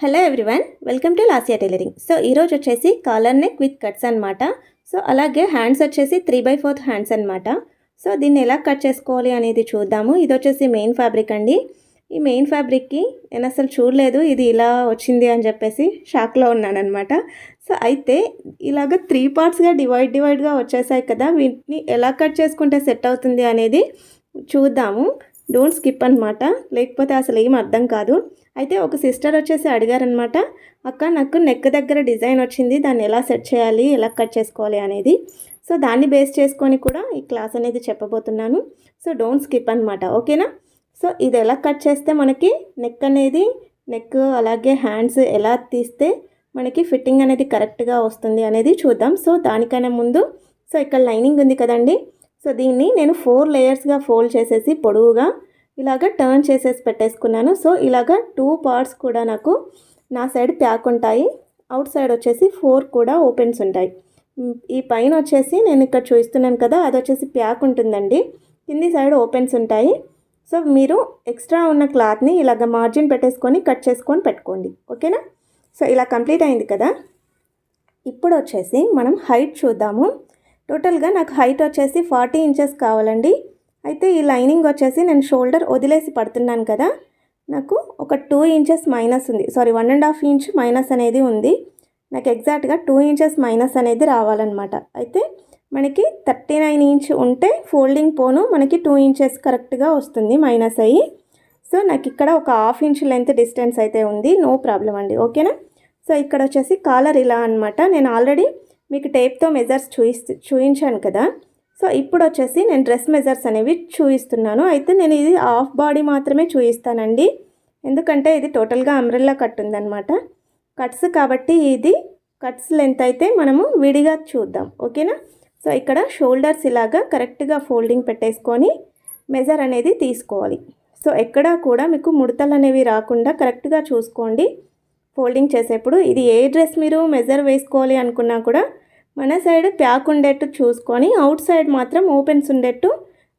Hello everyone welcome to Lasya tailoring so ఈరోజు వచ్చేసి collar neck with cuts అనమాట so అలాగే హ్యాండ్స్ వచ్చేసి త్రీ బై ఫోర్త్ హ్యాండ్స్ అనమాట సో దీన్ని ఎలా కట్ చేసుకోవాలి అనేది చూద్దాము. ఇది వచ్చేసి మెయిన్ ఫ్యాబ్రిక్ అండి. ఈ మెయిన్ ఫ్యాబ్రిక్కి నేను అసలు చూడలేదు ఇది ఇలా వచ్చింది అని చెప్పేసి షాక్లో ఉన్నానమాట సో అయితే ఇలాగ త్రీ పార్ట్స్గా డివైడ్ డివైడ్గా వచ్చేసాయి కదా వీటిని ఎలా కట్ చేసుకుంటే సెట్ అవుతుంది అనేది చూద్దాము. డోంట్ స్కిప్ అనమాట లేకపోతే అసలు ఏం అర్థం కాదు. అయితే ఒక సిస్టర్ వచ్చేసి అడిగారనమాట అక్క నాకు నెక్ దగ్గర డిజైన్ వచ్చింది. దాన్ని ఎలా సెట్ చేయాలి? ఎలా కట్ చేసుకోవాలి? అనేది. సో దాన్ని బేస్ చేసుకొని కూడా ఈ క్లాస్ అనేది చెప్పబోతున్నాను. సో డోంట్ స్కిప్ అనమాట ఓకేనా? సో ఇది ఎలా కట్ చేస్తే మనకి నెక్ అనేది నెక్ అలాగే హ్యాండ్స్ ఎలా తీస్తే మనకి ఫిట్టింగ్ అనేది కరెక్ట్గా వస్తుంది అనేది చూద్దాం. సో దానికైనా ముందు సో ఇక్కడ లైనింగ్ ఉంది కదండి. సో దీన్ని నేను ఫోర్ లేయర్స్గా ఫోల్డ్ చేసేసి పొడవుగా ఇలాగ టర్న్ చేసేసి పెట్టేసుకున్నాను. సో ఇలాగ టూ పార్ట్స్ కూడా నాకు నా సైడ్ ప్యాక్ ఉంటాయి. అవుట్ సైడ్ వచ్చేసి ఫోర్ కూడా ఓపెన్స్ ఉంటాయి. ఈ పైన వచ్చేసి నేను ఇక్కడ చూస్తున్నాను కదా అది వచ్చేసి ప్యాక్ ఉంటుందండి. కింది సైడ్ ఓపెన్స్ ఉంటాయి. సో మీరు ఎక్స్ట్రా ఉన్న క్లాత్ని ఇలాగ మార్జిన్ పెట్టేసుకొని కట్ చేసుకొని పెట్టుకోండి. ఓకేనా? సో ఇలా కంప్లీట్ అయింది కదా. ఇప్పుడు వచ్చేసి మనం హైట్ చూద్దాము. టోటల్గా నాకు హైట్ వచ్చేసి ఫార్టీ ఇంచెస్ కావాలండి. అయితే ఈ లైనింగ్ వచ్చేసి నేను షోల్డర్ వదిలేసి పడుతున్నాను కదా నాకు ఒక టూ ఇంచెస్ మైనస్ ఉంది. Sorry one and half inch minus అనేది ఉంది. నాకు ఎగ్జాక్ట్గా టూ ఇంచెస్ మైనస్ అనేది రావాలన్నమాట. అయితే మనకి థర్టీ నైన్ ఇంచ్ ఉంటే ఫోల్డింగ్ పోను మనకి టూ ఇంచెస్ కరెక్ట్గా వస్తుంది మైనస్ అయ్యి. సో నాకు ఇక్కడ ఒక హాఫ్ ఇంచ్ లెంత్ డిస్టెన్స్ అయితే ఉంది నో ప్రాబ్లం అండి ఓకేనా? సో ఇక్కడ వచ్చేసి కాలర్ ఇలా అనమాట నేను ఆల్రెడీ మీకు టేప్తో మెజర్స్ చూయిస్తు చూయించాను కదా. సో ఇప్పుడు వచ్చేసి నేను డ్రెస్ మెజర్స్ అనేవి చూపిస్తున్నాను అయితే నేను ఇది హాఫ్ బాడీ మాత్రమే చూపిస్తానండి ఎందుకంటే ఇది టోటల్గా అంబ్రెల్లా కట్ ఉందన్నమాట. కట్స్ కాబట్టి ఇది కట్స్ లెంత్ అయితే మనము విడిగా చూద్దాం. ఓకేనా? సో ఇక్కడ షోల్డర్స్ ఇలాగా కరెక్ట్గా ఫోల్డింగ్ పెట్టేసుకొని మెజర్ అనేది తీసుకోవాలి. సో ఎక్కడా కూడా మీకు ముడతలు అనేవి రాకుండా కరెక్ట్గా చూసుకోండి. ఫోల్డింగ్ చేసేప్పుడు ఇది ఏ డ్రెస్ మీరు మెజర్ వేసుకోవాలి అనుకున్నా కూడా మన సైడ్ ప్యాక్ ఉండేట్టు చూసుకొని అవుట్ సైడ్ మాత్రం ఓపెన్స్ ఉండేట్టు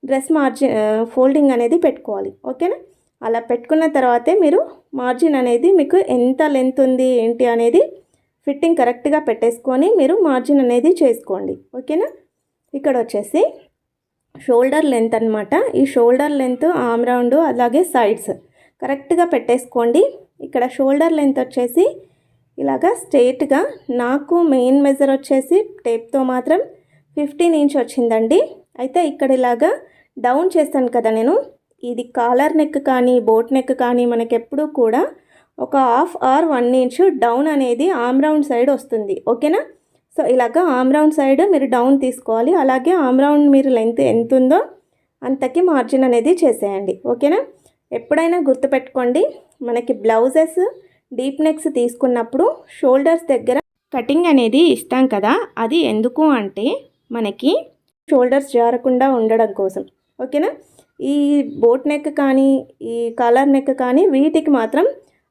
డ్రెస్ మార్జిన్ ఫోల్డింగ్ అనేది పెట్టుకోవాలి. ఓకేనా? అలా పెట్టుకున్న తర్వాతే మీరు మార్జిన్ అనేది మీకు ఎంత లెంత్ ఉంది ఏంటి అనేది ఫిట్టింగ్ కరెక్ట్గా పెట్టేసుకొని మీరు మార్జిన్ అనేది చేసుకోండి. ఓకేనా? ఇక్కడ వచ్చేసి షోల్డర్ లెంత్ అనమాట ఈ షోల్డర్ లెంత్ ఆమ్ రౌండ్ అలాగే సైడ్స్ కరెక్ట్గా పెట్టేసుకోండి. ఇక్కడ షోల్డర్ లెంత్ వచ్చేసి ఇలాగా స్ట్రేట్గా నాకు మెయిన్ మెజర్ వచ్చేసి టేప్తో మాత్రం ఫిఫ్టీన్ ఇంచ్ వచ్చిందండి. అయితే ఇక్కడ ఇలాగా డౌన్ చేస్తాను కదా నేను. ఇది కాలర్ నెక్ కానీ బోట్ నెక్ కానీ మనకి ఎప్పుడూ కూడా ఒక half or one inch down అనేది ఆమ్ రౌండ్ సైడ్ వస్తుంది. ఓకేనా? సో ఇలాగా ఆమ్ రౌండ్ సైడ్ మీరు డౌన్ తీసుకోవాలి. అలాగే ఆమ్ రౌండ్ మీరు లెంత్ ఎంత ఉందో అంతకి మార్జిన్ అనేది చేసేయండి. ఓకేనా? ఎప్పుడైనా గుర్తుపెట్టుకోండి. మనకి బ్లౌజెస్ డీప్ నెక్స్ తీసుకున్నప్పుడు షోల్డర్స్ దగ్గర కటింగ్ అనేది ఇస్తాం కదా అది ఎందుకు అంటే మనకి షోల్డర్స్ జారకుండా ఉండడం కోసం. ఓకేనా? ఈ బోట్ నెక్ కానీ ఈ కాలర్ నెక్ కానీ వీటికి మాత్రం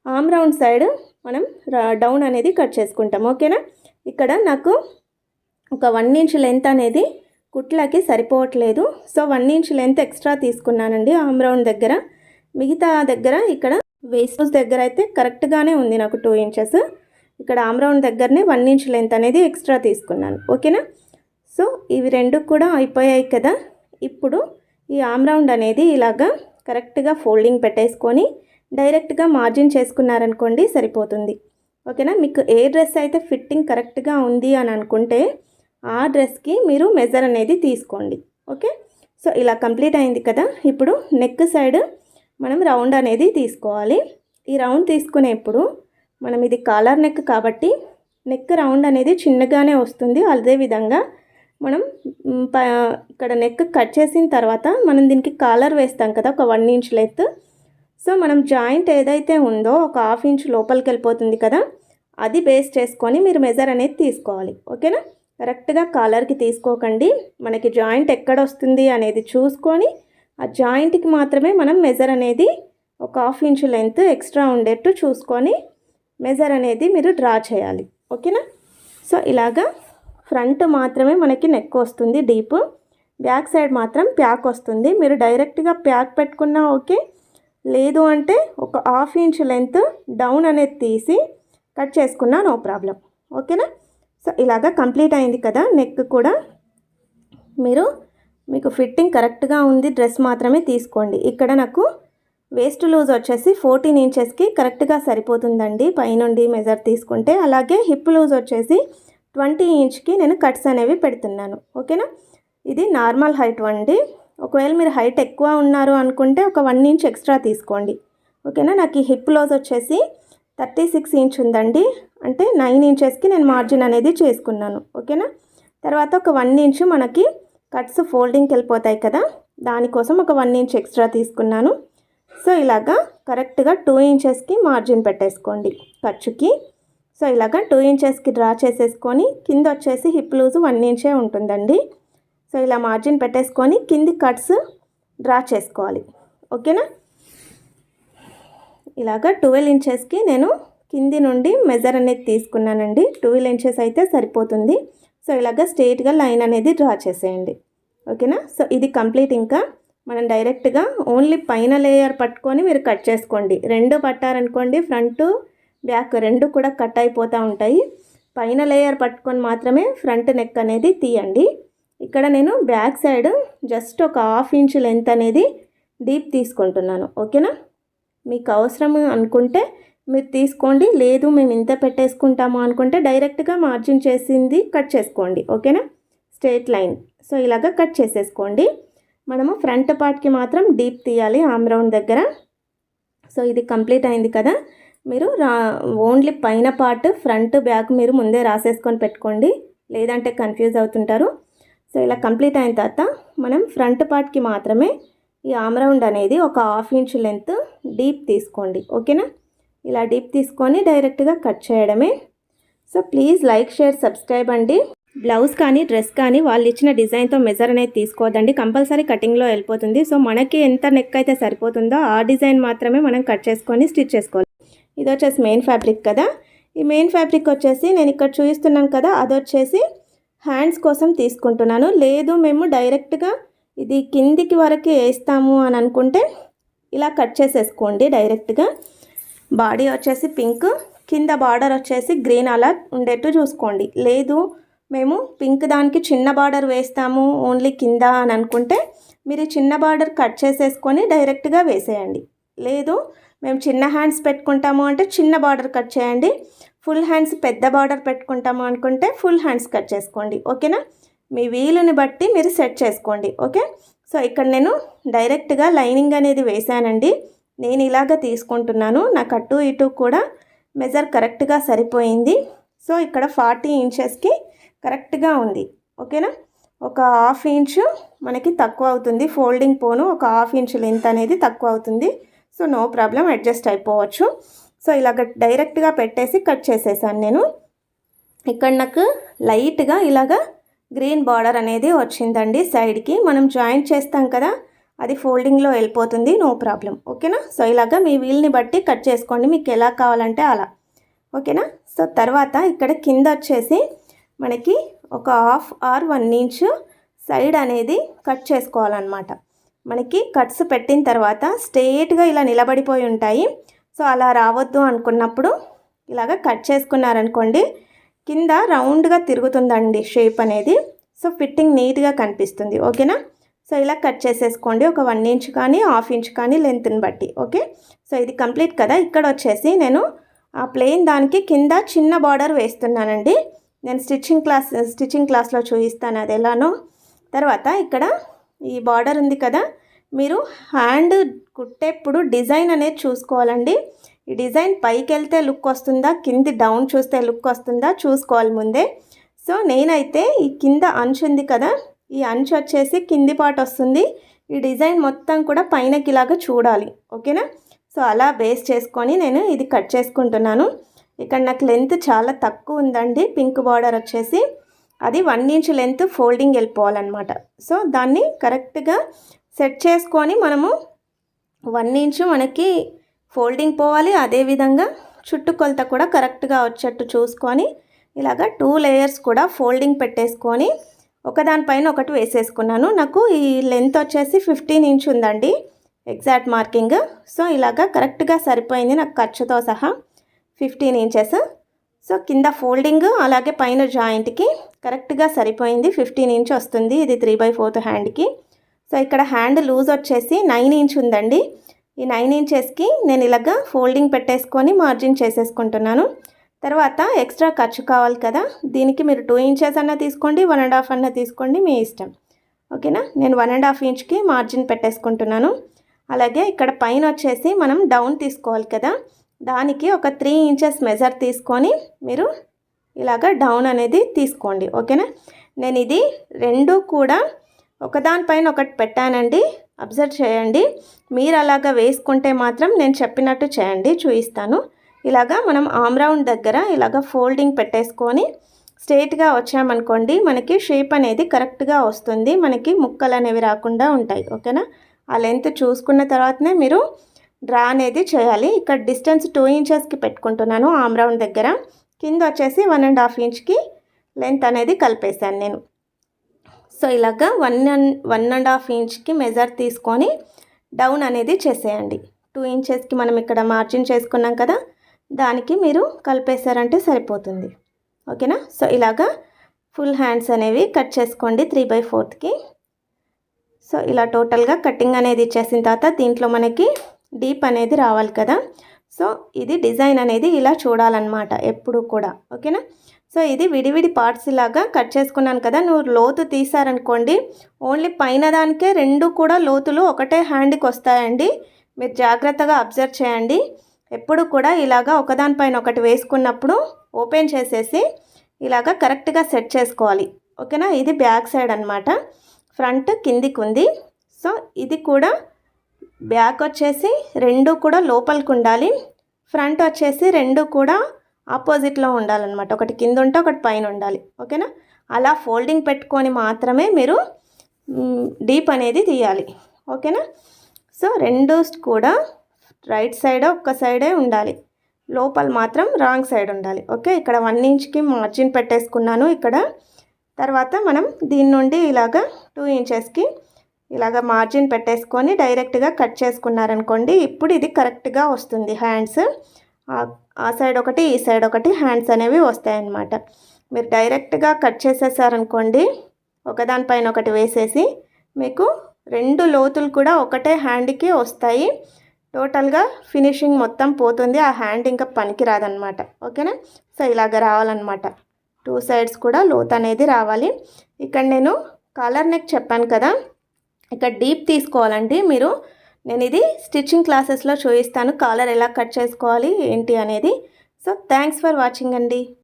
ఆమ్ రౌండ్ సైడ్ మనం డౌన్ అనేది కట్ చేసుకుంటాం. ఓకేనా? ఇక్కడ నాకు ఒక వన్ ఇంచ్ లెంత్ అనేది కుట్లకి సరిపోవట్లేదు. So one inch length extra తీసుకున్నానండి ఆమ్ రౌండ్ దగ్గర. మిగతా దగ్గర ఇక్కడ వేస్ట్ దగ్గర అయితే కరెక్ట్గానే ఉంది నాకు టూ ఇంచెస్ ఇక్కడ ఆమ్రౌండ్ దగ్గరనే వన్ ఇంచ్ లెంత్ అనేది ఎక్స్ట్రా తీసుకున్నాను. ఓకేనా? సో ఇవి రెండు కూడా అయిపోయాయి కదా? ఇప్పుడు ఈ ఆమ్రౌండ్ అనేది ఇలాగా కరెక్ట్గా ఫోల్డింగ్ పెట్టేసుకొని డైరెక్ట్గా మార్జిన్ చేసుకున్నారనుకోండి సరిపోతుంది. ఓకేనా? మీకు ఏ డ్రెస్ అయితే ఫిట్టింగ్ కరెక్ట్గా ఉంది అని అనుకుంటే ఆ డ్రెస్కి మీరు మెజర్ అనేది తీసుకోండి. ఓకే? సో ఇలా కంప్లీట్ అయింది కదా? ఇప్పుడు నెక్ సైడ్ మనం రౌండ్ అనేది తీసుకోవాలి. ఈ రౌండ్ తీసుకునేప్పుడు మనం ఇది కాలర్ నెక్ కాబట్టి నెక్ రౌండ్ అనేది చిన్నగానే వస్తుంది. అదేవిధంగా మనం ప ఇక్కడ నెక్ కట్ చేసిన తర్వాత మనం దీనికి కాలర్ వేస్తాం కదా ఒక వన్ ఇంచ్ లెత్ సో మనం జాయింట్ ఏదైతే ఉందో ఒక హాఫ్ ఇంచ్ లోపలికి వెళ్ళిపోతుంది కదా అది బేస్ చేసుకొని మీరు మెజర్ అనేది తీసుకోవాలి. ఓకేనా? కరెక్ట్గా కాలర్కి తీసుకోకండి. మనకి జాయింట్ ఎక్కడ వస్తుంది అనేది చూసుకొని ఆ జాయింట్కి మాత్రమే మనం మెజర్ అనేది ఒక హాఫ్ ఇంచు లెంత్ ఎక్స్ట్రా ఉండేట్టు చూసుకొని మెజర్ అనేది మీరు డ్రా చేయాలి. ఓకేనా సో ఇలాగా ఫ్రంట్ మాత్రమే మనకి నెక్ వస్తుంది డీప్ బ్యాక్ సైడ్ మాత్రం ప్యాక్ వస్తుంది. మీరు డైరెక్ట్గా ప్యాక్ పెట్టుకున్నా ఓకే. లేదు అంటే ఒక హాఫ్ ఇంచ్ లెంత్ డౌన్ అనేది తీసి కట్ చేసుకున్నా నో ప్రాబ్లం ఓకేనా సో ఇలాగా కంప్లీట్ అయింది కదా నెక్ కూడా. మీరు మీకు ఫిట్టింగ్ కరెక్ట్గా ఉంది డ్రెస్ మాత్రమే తీసుకోండి. ఇక్కడ నాకు వేస్ట్ లూజ్ వచ్చేసి ఫోర్టీన్ ఇంచెస్కి కరెక్ట్గా సరిపోతుందండి. పైనుండి మెజర్ తీసుకుంటే అలాగే హిప్ లూజ్ వచ్చేసి ట్వంటీ ఇంచ్కి నేను కట్స్ అనేవి పెడుతున్నాను. ఓకేనా? ఇది నార్మల్ హైట్ అండి. ఒకవేళ మీరు హైట్ ఎక్కువ ఉన్నారు అనుకుంటే ఒక వన్ ఇంచ్ ఎక్స్ట్రా తీసుకోండి. ఓకేనా? నాకు ఈ హిప్ లూజ్ వచ్చేసి థర్టీ సిక్స్ ఇంచ్ ఉందండి. అంటే నైన్ ఇంచెస్కి నేను మార్జిన్ అనేది చేసుకున్నాను. ఓకేనా? తర్వాత ఒక వన్ ఇంచ్ మనకి కట్స్ ఫోల్డింగ్కి వెళ్ళిపోతాయి కదా దానికోసం ఒక వన్ ఇంచ్ ఎక్స్ట్రా తీసుకున్నాను. సో ఇలాగా కరెక్ట్గా టూ ఇంచెస్కి మార్జిన్ పెట్టేసుకోండి ఖర్చుకి. సో ఇలాగా టూ ఇంచెస్కి డ్రా చేసేసుకొని కింద వచ్చేసి హిప్ లూజ్ వన్ ఇంచే ఉంటుందండి. సో ఇలా మార్జిన్ పెట్టేసుకొని కింది కట్స్ డ్రా చేసుకోవాలి. ఓకేనా? ఇలాగా ట్వెల్వ్ ఇంచెస్కి నేను కింది నుండి మెజర్ అనేది తీసుకున్నానండి. ట్వెల్వ్ ఇంచెస్ అయితే సరిపోతుంది. సో ఇలాగ స్ట్రేట్గా లైన్ అనేది డ్రా చేసేయండి. ఓకేనా? సో ఇది కంప్లీట్ ఇంకా. మనం డైరెక్ట్గా ఓన్లీ పైన లేయర్ పట్టుకొని మీరు కట్ చేసుకోండి. రెండు పట్టారనుకోండి ఫ్రంట్ బ్యాక్ రెండు కూడా కట్ అయిపోతూ ఉంటాయి. పైన లేయర్ పట్టుకొని మాత్రమే ఫ్రంట్ నెక్ అనేది తీయండి. ఇక్కడ నేను బ్యాక్ సైడ్ జస్ట్ ఒక హాఫ్ ఇంచ్ లెంత్ అనేది డీప్ తీసుకుంటున్నాను. ఓకేనా? మీకు అవసరం అనుకుంటే మీరు తీసుకోండి. లేదు మేము ఇంత పెట్టేసుకుంటాము అనుకుంటే డైరెక్ట్గా మార్జిన్ చేసింది కట్ చేసుకోండి. ఓకేనా? Straight line. సో ఇలాగ కట్ చేసేసుకోండి. మనము ఫ్రంట్ పార్ట్కి మాత్రం డీప్ తీయాలి ఆమ్రౌండ్ దగ్గర. సో ఇది కంప్లీట్ అయింది కదా? మీరు రా ఓన్లీ పైన పార్ట్ ఫ్రంట్ బ్యాక్ మీరు ముందే రాసేసుకొని పెట్టుకోండి. లేదంటే కన్ఫ్యూజ్ అవుతుంటారు. సో ఇలా కంప్లీట్ అయిన తర్వాత మనం ఫ్రంట్ పార్ట్కి మాత్రమే ఈ ఆమ్రౌండ్ అనేది ఒక హాఫ్ ఇంచ్ లెంత్ డీప్ తీసుకోండి. ఓకేనా? ఇలా డీప్ తీసుకొని డైరెక్ట్గా కట్ చేయడమే. So please like share subscribe అండి. బ్లౌజ్ కానీ డ్రెస్ కానీ వాళ్ళు ఇచ్చిన డిజైన్తో మెజర్ అనేది తీసుకోవద్దండి కంపల్సరీ కటింగ్లో వెళ్ళిపోతుంది. సో మనకి ఎంత నెక్ అయితే సరిపోతుందో ఆ డిజైన్ మాత్రమే మనం కట్ చేసుకొని స్టిచ్ చేసుకోవాలి. ఇది వచ్చేసి మెయిన్ ఫ్యాబ్రిక్ కదా. ఈ మెయిన్ ఫ్యాబ్రిక్ వచ్చేసి నేను ఇక్కడ చూపిస్తున్నాను కదా అది వచ్చేసి హ్యాండ్స్ కోసం తీసుకుంటున్నాను. లేదు మేము డైరెక్ట్గా ఇది కిందికి వరకు వేస్తాము అని అనుకుంటే ఇలా కట్ చేసేసుకోండి డైరెక్ట్గా. బాడీ వచ్చేసి పింక్ కింద బార్డర్ వచ్చేసి గ్రీన్ అలా ఉండేట్టు చూసుకోండి. లేదు మేము పింక్ దానికి చిన్న బార్డర్ వేస్తాము ఓన్లీ కింద అని అనుకుంటే మీరు చిన్న బార్డర్ కట్ చేసేసుకొని డైరెక్ట్గా వేసేయండి. లేదు మేము చిన్న హ్యాండ్స్ పెట్టుకుంటాము అంటే చిన్న బార్డర్ కట్ చేయండి. ఫుల్ హ్యాండ్స్ పెద్ద బార్డర్ పెట్టుకుంటాము అనుకుంటే ఫుల్ హ్యాండ్స్ కట్ చేసుకోండి. ఓకేనా? మీ వీలుని బట్టి మీరు సెట్ చేసుకోండి. ఓకే? సో ఇక్కడ నేను డైరెక్ట్గా లైనింగ్ అనేది వేశానండి. నేను ఇలాగ తీసుకుంటున్నాను. నాకు అటు ఇటు కూడా మెజర్ కరెక్ట్గా సరిపోయింది. సో ఇక్కడ ఫార్టీ ఇంచెస్కి కరెక్ట్గా ఉంది. ఓకేనా? ఒక హాఫ్ ఇంచు మనకి తక్కువ అవుతుంది. ఫోల్డింగ్ పోను ఒక హాఫ్ ఇంచు లెంత్ అనేది తక్కువ అవుతుంది. సో నో ప్రాబ్లం అడ్జస్ట్ అయిపోవచ్చు. సో ఇలాగ డైరెక్ట్గా పెట్టేసి కట్ చేసేసాను నేను. ఇక్కడ నాకు లైట్గా ఇలాగా గ్రీన్ బార్డర్ అనేది వచ్చిందండి సైడ్కి మనం జాయింట్ చేస్తాం కదా అది ఫోల్డింగ్లో వెళ్ళిపోతుంది నో ప్రాబ్లం ఓకేనా? సో ఇలాగా మీ వీల్ని బట్టి కట్ చేసుకోండి మీకు ఎలా కావాలంటే అలా. ఓకేనా? సో తర్వాత ఇక్కడ కింద వచ్చేసి మనకి ఒక half or one inch side అనేది కట్ చేసుకోవాలన్నమాట. మనకి కట్స్ పెట్టిన తర్వాత స్ట్రేట్గా ఇలా నిలబడిపోయి ఉంటాయి. సో అలా రావద్దు అనుకున్నప్పుడు ఇలాగ కట్ చేసుకున్నారనుకోండి కింద రౌండ్గా తిరుగుతుందండి షేప్ అనేది. సో ఫిట్టింగ్ నీట్గా కనిపిస్తుంది. ఓకేనా? సో ఇలా కట్ చేసేసుకోండి. ఒక వన్ ఇంచ్ కానీ హాఫ్ ఇంచ్ కానీ లెంత్ని బట్టి ఓకే? సో ఇది కంప్లీట్ కదా? ఇక్కడ వచ్చేసి నేను ఆ ప్లెయిన్ దానికి కింద చిన్న బార్డర్ వేస్తున్నానండి. నేను స్టిచ్చింగ్ క్లాస్ స్టిచ్చింగ్ క్లాస్లో చూపిస్తాను అది ఎలానో. తర్వాత ఇక్కడ ఈ బార్డర్ ఉంది కదా? మీరు హ్యాండ్ కుట్టేప్పుడు డిజైన్ అనేది చూసుకోవాలండి. ఈ డిజైన్ పైకి వెళ్తే లుక్ వస్తుందా? కింది డౌన్ చూస్తే లుక్ వస్తుందా? చూసుకోవాలి ముందే. సో నేనైతే ఈ కింద అంచు ఉంది కదా? ఈ అంచు వచ్చేసి కింది పాటు వస్తుంది. ఈ డిజైన్ మొత్తం కూడా పైనకి ఇలాగా చూడాలి. ఓకేనా? సో అలా బేస్ చేసుకొని నేను ఇది కట్ చేసుకుంటున్నాను. ఇక్కడ నాకు లెంత్ చాలా తక్కువ ఉందండి. పింక్ బార్డర్ వచ్చేసి అది వన్ ఇంచ్ లెంత్ ఫోల్డింగ్ వెళ్ళిపోవాలన్నమాట. సో దాన్ని కరెక్ట్గా సెట్ చేసుకొని మనము వన్ ఇంచు మనకి ఫోల్డింగ్ పోవాలి. అదేవిధంగా చుట్టుకొలత కూడా కరెక్ట్గా వచ్చేట్టు చూసుకొని ఇలాగ టూ లేయర్స్ కూడా ఫోల్డింగ్ పెట్టేసుకొని ఒకదానిపైన ఒకటి వేసేసుకున్నాను. నాకు ఈ లెంత్ వచ్చేసి ఫిఫ్టీన్ ఇంచ్ ఉందండి ఎగ్జాక్ట్ మార్కింగ్ సో ఇలాగా కరెక్ట్గా సరిపోయింది నాకు ఖర్చుతో సహా ఫిఫ్టీన్ ఇంచెస్ సో కింద ఫోల్డింగ్ అలాగే పైన జాయింట్కి కరెక్ట్గా సరిపోయింది. ఫిఫ్టీన్ ఇంచ్ వస్తుంది ఇది త్రీ బై ఫోర్త్ హ్యాండ్కి సో ఇక్కడ హ్యాండ్ లూజ్ వచ్చేసి నైన్ ఇంచ్ ఉందండి. ఈ నైన్ ఇంచెస్కి నేను ఇలాగా ఫోల్డింగ్ పెట్టేసుకొని మార్జిన్ చేసేసుకుంటున్నాను. తర్వాత ఎక్స్ట్రా ఖర్చు కావాలి కదా దీనికి మీరు టూ ఇంచెస్ అన్న తీసుకోండి వన్ అండ్ హాఫ్ అన్న తీసుకోండి మీ ఇష్టం. ఓకేనా? నేను వన్ అండ్ హాఫ్ ఇంచ్కి మార్జిన్ పెట్టేసుకుంటున్నాను. అలాగే ఇక్కడ పైన వచ్చేసి మనం డౌన్ తీసుకోవాలి కదా దానికి ఒక త్రీ ఇంచెస్ మెజర్ తీసుకొని మీరు ఇలాగ డౌన్ అనేది తీసుకోండి. ఓకేనా? నేను ఇది రెండు కూడా ఒకదానిపైన ఒకటి పెట్టానండి. అబ్జర్వ్ చేయండి. మీరు అలాగా వేసుకుంటే మాత్రం నేను చెప్పినట్టు చేయండి చూపిస్తాను. ఇలాగా మనం ఆమ్ రౌండ్ దగ్గర ఇలాగ ఫోల్డింగ్ పెట్టేసుకొని స్ట్రేట్గా వచ్చామనుకోండి మనకి షేప్ అనేది కరెక్ట్గా వస్తుంది. మనకి ముక్కలు అనేవి రాకుండా ఉంటాయి. ఓకేనా ఆ లెంత్ చూసుకున్న తర్వాతనే మీరు డ్రా అనేది చేయాలి. ఇక్కడ డిస్టెన్స్ టూ ఇంచెస్కి పెట్టుకుంటున్నాను ఆమ్ రౌండ్ దగ్గర. కింద వచ్చేసి వన్ అండ్ హాఫ్ ఇంచ్కి లెంత్ అనేది కలిపేశాను నేను. సో ఇలాగా one and one and half ఇంచ్కి measure తీసుకొని డౌన్ అనేది చేసేయండి. టూ ఇంచెస్కి మనం ఇక్కడ మార్జిన్ చేసుకున్నాం కదా? దానికి మీరు కలిపేశారంటే సరిపోతుంది. ఓకేనా? సో ఇలాగా ఫుల్ హ్యాండ్స్ అనేవి కట్ చేసుకోండి త్రీ బై ఫోర్త్కి. సో ఇలా టోటల్గా కటింగ్ అనేది ఇచ్చేసిన తర్వాత దీంట్లో మనకి డీప్ అనేది రావాలి కదా. సో ఇది డిజైన్ అనేది ఇలా చూడాలన్నమాట ఎప్పుడు కూడా. ఓకేనా? సో ఇది విడివిడి పార్ట్స్ లాగా కట్ చేసుకున్నాను కదా. నువ్వు లోతు తీసారనుకోండి ఓన్లీ పైన దానికే రెండు కూడా లోతులు ఒకటే హ్యాండ్కి వస్తాయండి. మీరు జాగ్రత్తగా అబ్జర్వ్ చేయండి. ఎప్పుడు కూడా ఇలాగా ఒకదానిపైన ఒకటి వేసుకున్నప్పుడు ఓపెన్ చేసేసి ఇలాగా కరెక్ట్గా సెట్ చేసుకోవాలి. ఓకేనా? ఇది బ్యాక్ సైడ్ అనమాట ఫ్రంట్ కిందికి ఉంది. సో ఇది కూడా బ్యాక్ వచ్చేసి రెండు కూడా లోపలికి ఉండాలి. ఫ్రంట్ వచ్చేసి రెండు కూడా ఆపోజిట్లో ఉండాలన్నమాట. ఒకటి కింద ఉంటే ఒకటి పైన ఉండాలి. ఓకేనా? అలా ఫోల్డింగ్ పెట్టుకొని మాత్రమే మీరు డీప్ అనేది తీయాలి. ఓకేనా? సో రెండు కూడా రైట్ సైడ్ ఒక్క సైడే ఉండాలి. లోపల మాత్రం రాంగ్ సైడ్ ఉండాలి. ఓకే? ఇక్కడ వన్ ఇంచ్కి మార్జిన్ పెట్టేసుకున్నాను ఇక్కడ. తర్వాత మనం దీని నుండి ఇలాగ టూ ఇంచెస్కి ఇలాగ మార్జిన్ పెట్టేసుకొని డైరెక్ట్గా కట్ చేసుకున్నారనుకోండి ఇప్పుడు ఇది కరెక్ట్గా వస్తుంది. హ్యాండ్స్ ఆ సైడ్ ఒకటి ఈ సైడ్ ఒకటి హ్యాండ్స్ అనేవి వస్తాయన్నమాట. మీరు డైరెక్ట్గా కట్ చేసేసారనుకోండి ఒకదానిపైన ఒకటి వేసేసి మీకు రెండు లోతులు కూడా ఒకటే హ్యాండ్కి వస్తాయి. టోటల్గా ఫినిషింగ్ మొత్తం పోతుంది. ఆ హ్యాండ్ ఇంకా పనికి రాదనమాట ఓకేనా? సో ఇలాగ రావాలన్నమాట. టూ సైడ్స్ కూడా లోత్ అనేది రావాలి. ఇక్కడ నేను కాలర్ నెక్ చెప్పాను కదా. ఇక్కడ డీప్ తీసుకోవాలండి మీరు. నేను ఇది స్టిచ్చింగ్ క్లాసెస్లో చూపిస్తాను. కాలర్ ఎలా కట్ చేసుకోవాలి ఏంటి అనేది. సో థ్యాంక్స్ ఫర్ వాచింగ్ అండి.